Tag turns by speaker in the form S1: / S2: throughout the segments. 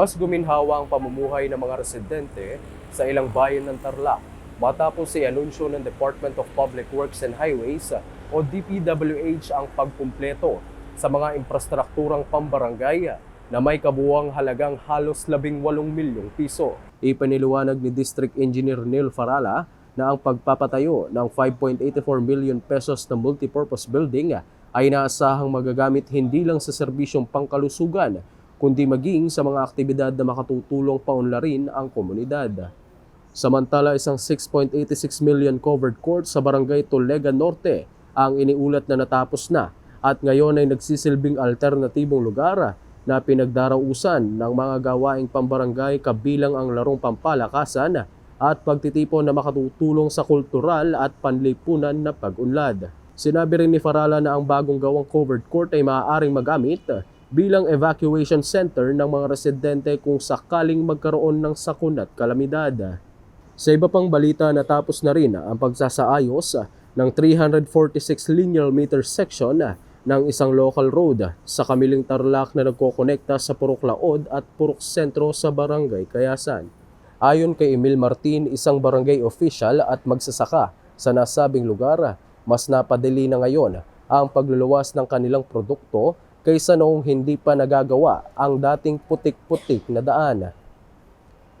S1: mas guminhawa ang pamumuhay ng mga residente sa ilang bayan ng Tarlac matapos si anunsyo ng Department of Public Works and Highways o DPWH ang pagkumpleto sa mga infrastrukturang pambarangay na may kabuwang halagang halos 18 milyong piso. Ipiniliwanag ni District Engineer Neil Farala na ang pagpapatayo ng 5.84 million pesos na multipurpose building ay naasahang magagamit hindi lang sa serbisyong pangkalusugan kundi maging sa mga aktibidad na makatutulong paunlarin ang komunidad. Samantala, isang 6.86 million covered court sa barangay Tolega Norte ang iniulat na natapos na at ngayon ay nagsisilbing alternatibong lugar na pinagdarausan ng mga gawaing pambarangay kabilang ang larong pampalakasan at pagtitipon na makatutulong sa kultural at panlipunan na pag-unlad. Sinabi rin ni Farala na ang bagong gawang covered court ay maaaring magamit bilang evacuation center ng mga residente kung sakaling magkaroon ng sakun at kalamidad. Sa iba pang balita, natapos na rin ang pagsasaayos ng 346 linear meter section ng isang local road sa Kamiling Tarlac na nagkokonekta sa Purok Laod at Purok Sentro sa Barangay Kayasan. Ayon kay Emil Martin, isang barangay official at magsasaka sa nasabing lugar, mas napadali na ngayon ang pagluluwas ng kanilang produkto kaysa noong hindi pa nagagawa ang dating putik-putik na daan.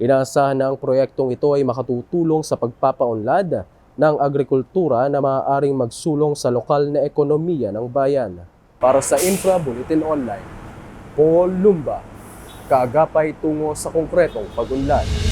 S1: Inaasahan na ang proyektong ito ay makatutulong sa pagpapaunlad ng agrikultura na maaaring magsulong sa lokal na ekonomiya ng bayan. Para sa Infra Bulletin Online, Paul Lumba, kaagapay tungo sa konkretong pagunlad.